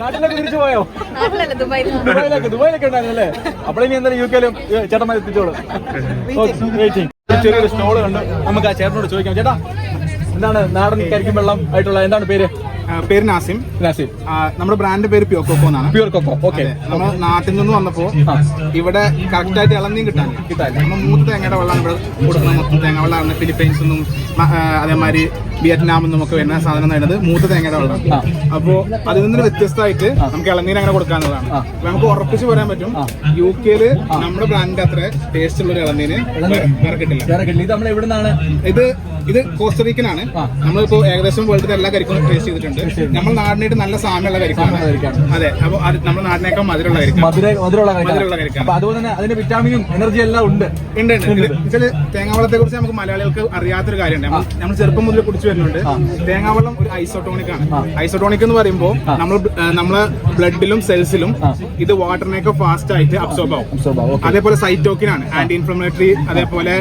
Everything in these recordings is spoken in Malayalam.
നാട്ടിലൊക്കെ തിരിച്ചു പോയോ? നാട്ടിലല്ല ദുബായിൽ ദുബായിലൊക്കെ ദുബായിലൊക്കെ ഉണ്ടായിരുന്നല്ലേ അപ്പോൾ ഇനി എന്തായാലും യു കെയിലും ചേട്ടന്മാർ എത്തിച്ചോളൂ. വെയിറ്റിംഗ് ചെറിയൊരു സ്റ്റോൾ കണ്ട്. നമുക്ക് ആ ചേട്ടനോട് ചോദിക്കാം. ചേട്ടാ എന്താണ് നാടൻ കരിക്കും വെള്ളം ആയിട്ടുള്ള എന്താണ് പേര്? പേര് നാസിം. നാസിം. നമ്മുടെ ബ്രാൻഡ് പേര് പ്യൂർ കൊക്കോ എന്നാണ്. Pure coco okay. നമ്മൾ നാട്ടിൽ നിന്ന് വന്നപ്പോ ഇവിടെ കറക്റ്റ് ആയിട്ട് ഇളനീം കിട്ടാൻ. കിട്ടാൻ. നമ്മൾ മൂന്ന് തേങ്ങയുടെ വെള്ളം ഇവിടെ കൊടുക്കുന്ന മൊത്തം തേങ്ങ വെള്ളമാണ് ഫിലിപ്പൈൻസ് നിന്നും അതേമാതിരി വിയറ്റ്നാമിൽ ഒക്കെ വരുന്ന സാധനം എന്ന് മൂത്ത തേങ്ങയുടെ വെള്ളം. അപ്പോൾ അപ്പോ അതിൽ നിന്ന് വ്യത്യസ്തമായിട്ട് നമുക്ക് ഇളനീര് അങ്ങനെ കൊടുക്കാനുള്ളതാണ്. നമുക്ക് ഉറപ്പിച്ച് പറയാൻ പറ്റും യു കെയിൽ നമ്മുടെ ബ്രാൻഡിന്റെ അത്ര ടേസ്റ്റ് ഉള്ള ഒരു ഇളനീര്. വേറെ കിട്ടില്ല. ഇത് ഇത് കോസ്റ്ററീക്കനാണ്. നമ്മളിപ്പോ ഏകദേശം വേൾഡിലെ എല്ലാ കരിക്കും ടേസ്റ്റ് ചെയ്തിട്ടുണ്ട്. നമ്മൾ നാടിനായിട്ട് നല്ല സാമ്യമുള്ള കരിക്കാണ്. അതെ. അപ്പൊ നമ്മുടെ നാടിനേക്കാൾ മധുരമുള്ള കരിക്കും മധുര മധുരമുള്ള കരിക്കാണ്. അതുപോലെ തന്നെ അതിന്റെ വിറ്റാമിനും എനർജി എല്ലാം ഉണ്ട്. ഉണ്ട് തേങ്ങാവെള്ളത്തെ കുറിച്ച് നമുക്ക് മലയാളികൾക്ക് അറിയാത്തൊരു കാര്യമുണ്ട്. നമ്മൾ നമ്മൾ ചെറുപ്പം മുതൽ കുടിച്ചു വരുന്നുണ്ട്. തേങ്ങാവെള്ളം ഒരു ഐസോട്ടോണിക് ആണ്. ഐസോട്ടോണിക് എന്ന് പറയുമ്പോൾ നമ്മൾ നമ്മളെ ബ്ലഡിലും സെൽസിലും ഇത് വാട്ടറിനേക്ക് ഫാസ്റ്റ് ആയിട്ട് അബ്സോർബ് ആവും. അതേപോലെ സൈറ്റോക്കിനാണ് ആന്റി ഇൻഫ്ലമേറ്ററി അതേപോലെ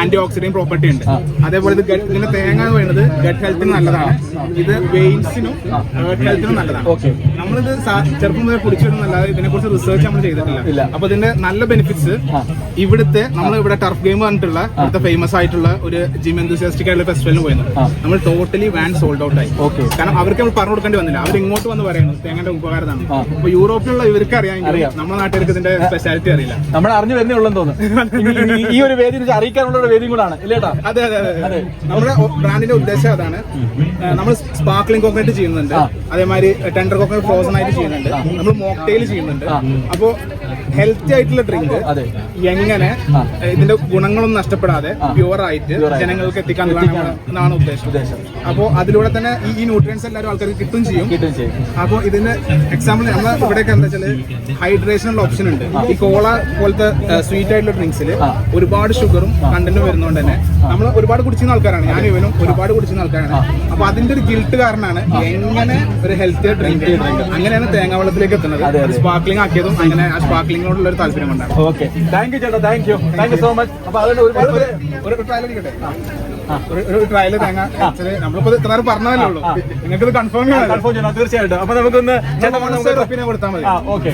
ആന്റി ഓക്സിഡൻ പ്രോപ്പർട്ടി ഉണ്ട്. അതേപോലെ ഇത് ഇങ്ങനെ തേങ്ങ വേണ്ടത് ഗട്ട് ഹെൽത്തിന് നല്ലതാണ്. ഇത് വെയിൻസിനും ഹെൽത്തിനും നല്ലതാണ്. നമ്മളിത് ചെറുപ്പം മുതൽ കുടിച്ചു വരുന്നല്ലാതെ ഇതിനെ കുറിച്ച് റിസർച്ച് നമ്മൾ ചെയ്തിട്ടില്ല അപ്പൊ ഇതിന്റെ നല്ല ബെനിഫിറ്റ്സ് ഇവിടുത്തെ നമ്മൾ ഇവിടെ ടർഫ് ഗെയിം പറഞ്ഞിട്ടുള്ള ഇവിടുത്തെ ഫേമസ് ആയിട്ടുള്ള ഒരു ജിം എന്തുസിയാസ്റ്റിക് ആയിട്ടുള്ള ഫെസ്റ്റിവലിന് പോയിരുന്നു. നമ്മൾ ടോട്ടലി വാൻ സോൾഡ് ഔട്ട് ആയി. കാരണം അവർക്ക് നമ്മൾ പറഞ്ഞു കൊടുക്കേണ്ടി വന്നില്ല. അവർ ഇങ്ങോട്ട് വന്ന് പറയുന്നു തേങ്ങയുടെ ഉപകാരമാണ്. അപ്പൊ യൂറോപ്പിലുള്ള ഇവർക്ക് അറിയാമെങ്കിൽ അറിയാം. നമ്മുടെ നാട്ടുകാർക്ക് ഇതിന്റെ സ്പെഷ്യാലിറ്റി അറിയില്ല. നമ്മൾ അറിഞ്ഞു വരുന്നേ ഉള്ളെന്ന് തോന്നുന്നു. ഈ- ഒരു വേദി അറിയിക്കാനുള്ള ഒരു വേദിയും കൂടാണ് അതെ അതെ അതെ. നമ്മുടെ ബ്രാൻഡിന്റെ ഉദ്ദേശം അതാണ്. നമ്മൾ സ്പാർക്ലിംഗ് കോക്കനട്ട് ചെയ്യുന്നുണ്ട്. അതേമാതിരി ടെൻഡർ കോക്കനട്ട് ഫ്രോസൺ ആയിട്ട് ചെയ്യുന്നുണ്ട്. നമ്മൾ മോക്ടെയിൽ ചെയ്യുന്നുണ്ട്. അപ്പോ ഹെൽത്തി ആയിട്ടുള്ള ഡ്രിങ്ക്. എങ്ങനെ. ഇതിന്റെ ഗുണങ്ങളൊന്നും നഷ്ടപ്പെടാതെ. പ്യുവർ ആയിട്ട് ജനങ്ങൾക്ക് എത്തിക്കാൻ എന്നാണ് ഉദ്ദേശം. അപ്പോ അതിലൂടെ തന്നെ ഈ ന്യൂട്രിയൻസ് എല്ലാവരും ആൾക്കാർക്ക് കിട്ടും ചെയ്യും. അപ്പോ ചെയ്യും. അപ്പൊ ഇതിന് എക്സാമ്പിൾ നമ്മൾ ഇവിടെയൊക്കെ എന്താ വെച്ചാൽ ഹൈഡ്രേഷനുള്ള ഓപ്ഷൻ ഉണ്ട്. ഈ കോള പോലത്തെ സ്വീറ്റ് ആയിട്ടുള്ള ഡ്രിങ്ക്സിൽ ഒരുപാട് ഷുഗറും കണ്ടന്റും വരുന്നതുകൊണ്ട് തന്നെ നമ്മൾ ഒരുപാട് കുടിച്ചിരുന്ന ആൾക്കാരാണ്. ഞാൻ ഇവനും ഒരുപാട് കുടിച്ചിരുന്ന ആൾക്കാരാണ്. അപ്പൊ അതിന്റെ ഒരു ഗിൽട്ട് കാരണമാണ് എങ്ങനെ ഒരു ഹെൽത്തി ഡ്രിങ്ക് അങ്ങനെയാണ് തേങ്ങാ വെള്ളത്തിലേക്ക് എത്തുന്നത്. സ്പാർക്ലിംഗ് ആക്കിയതും അങ്ങനെ ആ സ്പാർക്ലിങ്ങിനോടുള്ള ഒരു താല്പര്യം കൊണ്ടാണ്. ഓക്കെ താങ്ക് യു ചേട്ടാ. Thank you thank you so much അപ്പൊ അതുകൊണ്ട് ഒരുപാട് ഒരു ട്രയൽ അടിക്കട്ടെ ഒരു- ട്രയൽ തേങ്ങ നമ്മളിപ്പോ ഇത് ഇത്ര പറഞ്ഞതല്ലേ ഉള്ളൂ. നിങ്ങൾക്ക് കൺഫേം ചെയ്യണം കൺഫേം ചെയ്യണം. തീർച്ചയായിട്ടും. അപ്പൊ നമുക്കൊന്ന് ചേട്ടാ Honest ആയിട്ട് opinion കൊടുത്താൽ മതി. ഓക്കെ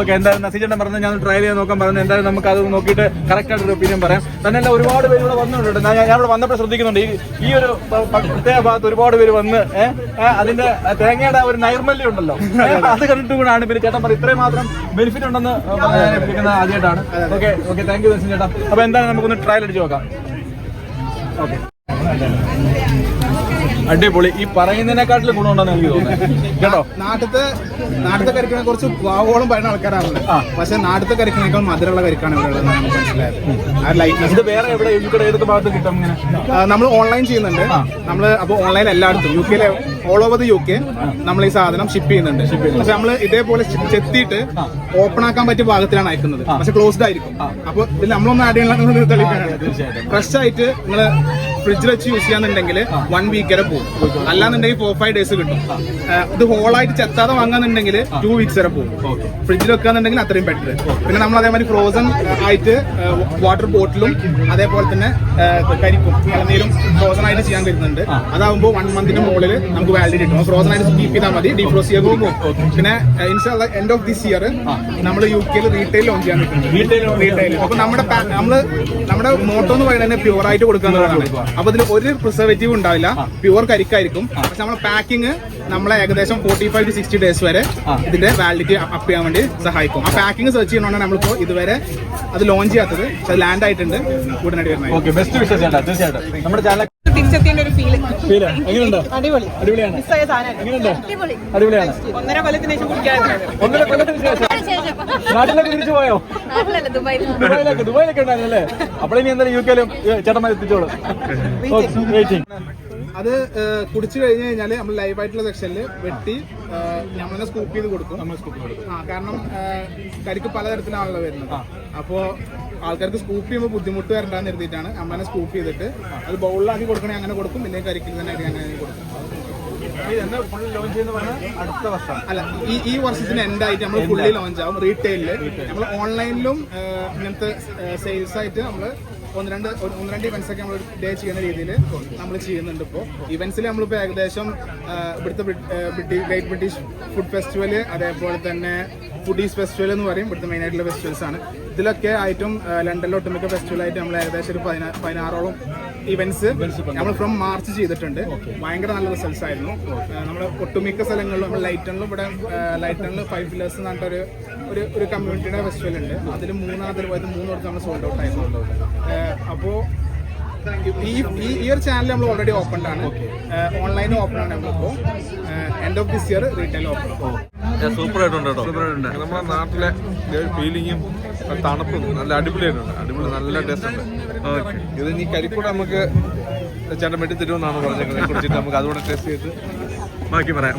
ഓക്കെ എന്തായാലും നസീജേട്ടൻ പറഞ്ഞ ഞാൻ ട്രയൽ ചെയ്യാൻ നോക്കാൻ പറഞ്ഞു. എന്തായാലും നമുക്ക് അത് നോക്കിയിട്ട് കറക്റ്റ് ആയിട്ട് ഒപ്പീനിയൻ പറയാം. തന്നെയല്ല ഒരുപാട് പേര് ഇവിടെ വന്നിട്ടുണ്ട്. ഞാൻ ഞാൻ ഇവിടെ വന്നപ്പോൾ ശ്രദ്ധിക്കുന്നുണ്ട്. ഈ ഒരു പ്രത്യേക ഭാഗത്ത് ഒരുപാട് പേര് വന്ന് അതിന്റെ തേങ്ങയുടെ ഒരു നൈർമല്യം ഉണ്ടല്ലോ. അത് കണ്ടിട്ട് കൂടാണ്. പിന്നെ ചേട്ടൻ പറയും ഇത്രയും മാത്രം ബെനിഫിറ്റ് ഉണ്ടെന്ന് പറഞ്ഞിരിക്കുന്നത് ആദ്യമായിട്ടാണ്. ഓക്കെ ഓക്കെ താങ്ക് യു ചേട്ടാ അപ്പൊ എന്തായാലും നമുക്കൊന്ന് ട്രയൽ അടിച്ച് നോക്കാം. ഓക്കെ അടിപൊളി. ഈ പറയുന്നതിനെക്കാട്ടിലും ഗുണമുണ്ടെന്ന് എനിക്ക് തോന്നുന്നു. കേട്ടോ? നാട്ടിലത്തെ നാട്ടിലത്തെ കരിക്കിനെ കുറിച്ച് വാവോളം പറയുന്ന ആൾക്കാരാണ് പക്ഷെ നാട്ടിലത്തെ കരിക്കിനേക്കാൾ മധുരമുള്ള കരിക്കാണ് ഇവിടെ ഉള്ളത് നമുക്ക് മനസ്സിലായത്. ആ ലൈറ്റ്നസ് ഇത് വേറെ എവിടെ? ഇവിടെ ഏതൊക്കെ ഭാഗത്ത് കിട്ടും ഇങ്ങനെ? നമ്മൾ ഓൺലൈൻ ചെയ്യുന്നുണ്ട്. നമ്മൾ അപ്പോൾ ഓൺലൈൻ എല്ലായിടത്തും. യു കെയിലെ all over the U K നമ്മൾ ഈ സാധനം ഷിപ്പ് ചെയ്യുന്നുണ്ട്. പക്ഷെ നമ്മൾ ഇതേപോലെ ചെത്തിയിട്ട് ഓപ്പൺ ആക്കാൻ പറ്റിയ ഭാഗത്തിലാണ് അയക്കുന്നത്. പക്ഷെ ക്ലോസ്ഡ് ആയിരിക്കും. അപ്പോൾ ഇതിൽ നമ്മളൊന്നും ആഡ് ചെയ്യണമെന്ന് തെളിയിക്കാനാണ്. ഫ്രഷ് ആയിട്ട് നിങ്ങൾ ഫ്രിഡ്ജിൽ വെച്ച് യൂസ് ചെയ്യാന്നുണ്ടെങ്കിൽ വൺ വീക്ക് വരെ പോകും. അല്ലാന്നുണ്ടെങ്കിൽ ഫോർ ഫൈവ് ഡേയ്സ് കിട്ടും. ഇത് ഹോളായിട്ട് ചെത്താതെ വാങ്ങാന്നുണ്ടെങ്കിൽ ടു വീക്സ് വരെ പോകും. ഫ്രിഡ്ജിൽ വെക്കാന്നുണ്ടെങ്കിൽ അത്രയും ബെറ്റർ പിന്നെ നമ്മൾ അതേമാതിരി ഫ്രോസൺ ആയിട്ട് വാട്ടർ ബോട്ടിലും അതേപോലെ തന്നെ കരിക്കും ഇളനീരും ഫ്രോസൺ ആയിട്ട് ചെയ്യാൻ വരുന്നുണ്ട്. അതാവുമ്പോൾ വൺ മന്തിന്റെ മുകളിൽ നമുക്ക് വാലിഡിറ്റി കിട്ടും. ഫ്രോസൺ ആയിട്ട് കീപ്പ് ചെയ്താൽ മതി ഡീഫ്രോസ് ചെയ്യാൻ പോകും. പിന്നെ ഇൻഷാല്ല എൻഡ് ഓഫ് ദിസ് ഇയർ നമ്മൾ യു കെയിൽ റീറ്റെയിൽ ലോഞ്ച് ചെയ്യാൻ റീറ്റെയിൽ അപ്പൊ നമ്മുടെ നമ്മൾ നമ്മുടെ മോട്ടോ എന്ന് പറയുന്നത് പ്യുവർ ആയിട്ട് കൊടുക്കുക. എന്നുള്ളതാണ് അപ്പൊ ഇതിന് ഒരു പ്രിസർവേറ്റീവ് ഉണ്ടാവില്ല. പ്യുവർ കരിക്കായിരിക്കും. പക്ഷെ നമ്മുടെ പാക്കിംഗ് നമ്മളെ ഏകദേശം forty five to sixty days വരെ ഇതിന്റെ വാലിഡിറ്റി അപ്പ് ചെയ്യാൻ വേണ്ടി സഹായിക്കും. ആ പാക്കിംഗ് സെർച്ച് ചെയ്യണോണ്ടാണ് നമ്മളിപ്പോ ഇതുവരെ അത് ലോഞ്ച് ചെയ്യാത്തത്. പക്ഷെ ലാൻഡ് ആയിട്ടുണ്ട്. ഉടനടി വരുന്നത് ഓക്കെ ബെസ്റ്റ് വിഷയം നമ്മുടെ ചാനൽ തിരിച്ചെത്തിയതിന്റെ ഒരു ഫീൽ ഫീൽ എങ്ങനെയുണ്ട്? അടിപൊളി. അടിപൊളിയാണ്. മിസ്സായ സാധനം എങ്ങനെയുണ്ട്? അടിപൊളിയാണ്. ഒന്നര കൊല്ലത്തിന് ശേഷം കുടിക്കാറുണ്ട്. ഒന്നര കൊല്ലത്തിന് ശേഷം? നാട്ടിലൊക്കെ തിരിച്ചു പോയോ? ദുബായിലൊക്കെ ദുബായിലൊക്കെ ഉണ്ടായിരുന്നല്ലേ? അപ്പോൾ ഇനി എന്തായാലും യു കെയിലും ചേട്ടന്മാർ എത്തിച്ചോളൂ. വെയിറ്റിംഗ് അത് കുടിച്ചു കഴിഞ്ഞ് കഴിഞ്ഞാൽ നമ്മൾ ലൈവ് ആയിട്ടുള്ള സെക്ഷനിൽ വെട്ടി നമ്മളെ തന്നെ സ്കൂപ്പ് ചെയ്ത് കൊടുക്കും. നമ്മൾ സ്കൂപ്പ് കൊടുക്കും. ആ കാരണം കരിക്ക് പലതരത്തിലാണല്ലോ വരുന്നത്. അപ്പോ ആൾക്കാർക്ക് സ്കൂപ്പ് ചെയ്യുമ്പോൾ ബുദ്ധിമുട്ട് വരണ്ടെന്ന് എഴുതിയിട്ടാണ് അമ്മനെ സ്കൂപ്പ് ചെയ്തിട്ട് അത് ബൗളിലാക്കി കൊടുക്കണേ അങ്ങനെ കൊടുക്കും. ഇല്ലെങ്കിൽ കരിക്കിൽ തന്നെ ആയിട്ട് അങ്ങനെ കൊടുക്കും. അല്ല ഈ ഈ വർഷത്തിന് എൻഡ് ആയിട്ട് നമ്മൾ ഫുള്ളി ലോഞ്ച് ആവും. റീറ്റെയിലിൽ നമ്മൾ ഓൺലൈനിലും ഇങ്ങനത്തെ സെയിൽസ് ആയിട്ട് നമ്മൾ ഒന്ന് രണ്ട് ഒന്ന് രണ്ട് ഇവന്റ്സ് ഒക്കെ നമ്മൾ ഡേ ചെയ്യുന്ന രീതിയിൽ നമ്മൾ ചെയ്യുന്നുണ്ട് ഇപ്പോൾ ഇവന്റ്സിൽ നമ്മളിപ്പോൾ ഏകദേശം ഇവിടുത്തെ ഗ്രേറ്റ് ബ്രിട്ടീഷ് ഫുഡ് ഫെസ്റ്റിവൽ അതേപോലെ തന്നെ ഫുഡീസ് ഫെസ്റ്റിവൽ എന്ന് പറയും. ഇവിടുത്തെ മെയിൻ ആയിട്ടുള്ള ഫെസ്റ്റിവൽസ് ആണ്. ഇതിലൊക്കെ ആയിട്ടും ലണ്ടനിലെ ഒട്ടുമിക്ക ഫെസ്റ്റിവൽ ആയിട്ട് നമ്മൾ ഏകദേശം ഒരു പതിനാ- പതിനാറോളം ഇവന്റ്സ് നമ്മൾ ഫ്രം മാർച്ച് ചെയ്തിട്ടുണ്ട്. ഭയങ്കര നല്ല റിസൾട്ട്സ് ആയിരുന്നു. നമ്മൾ ഒട്ടുമിക്ക സ്ഥലങ്ങളിലും നമ്മൾ ലൈറ്റണിലും ഇവിടെ ലൈറ്റണിൽ ഫൈവ് പില്ലേഴ്സ് എന്ന് പറഞ്ഞിട്ടൊരു ഒരു ഒരു കമ്മ്യൂണിറ്റിയുടെ ഫെസ്റ്റിവൽ ഉണ്ട്. അതിൽ മൂന്നാമത്തെ പോയത് മൂന്നിടത്ത് നമ്മൾ സോൾഡ് ഔട്ട് ആയിരുന്നു. അപ്പോൾ ഈ ഈ ഒരു ചാനൽ നമ്മൾ ഓൾറെഡി ഓപ്പൺ ആണ്. ഓൺലൈനും ഓപ്പൺ ആണ് നമ്മളിപ്പോൾ end of this year retail open super ആയിട്ടുണ്ട് കേട്ടോ. നമ്മുടെ നാട്ടിലെ ഫീലിങ്ങും തണുപ്പും നല്ല അടിപൊളിയായിട്ടുണ്ട്. അടിപൊളി നല്ല ടേസ്റ്റ് ഉണ്ട്. ഇത് ഇനി കരിക്കൂടെ നമുക്ക് ചേട്ടൻ വെട്ടി തരുമെന്നാണ് പറഞ്ഞത് കുടിച്ചിട്ട് നമുക്ക് അതുകൂടെ ടേസ്റ്റ് ചെയ്ത് ബാക്കി പറയാം.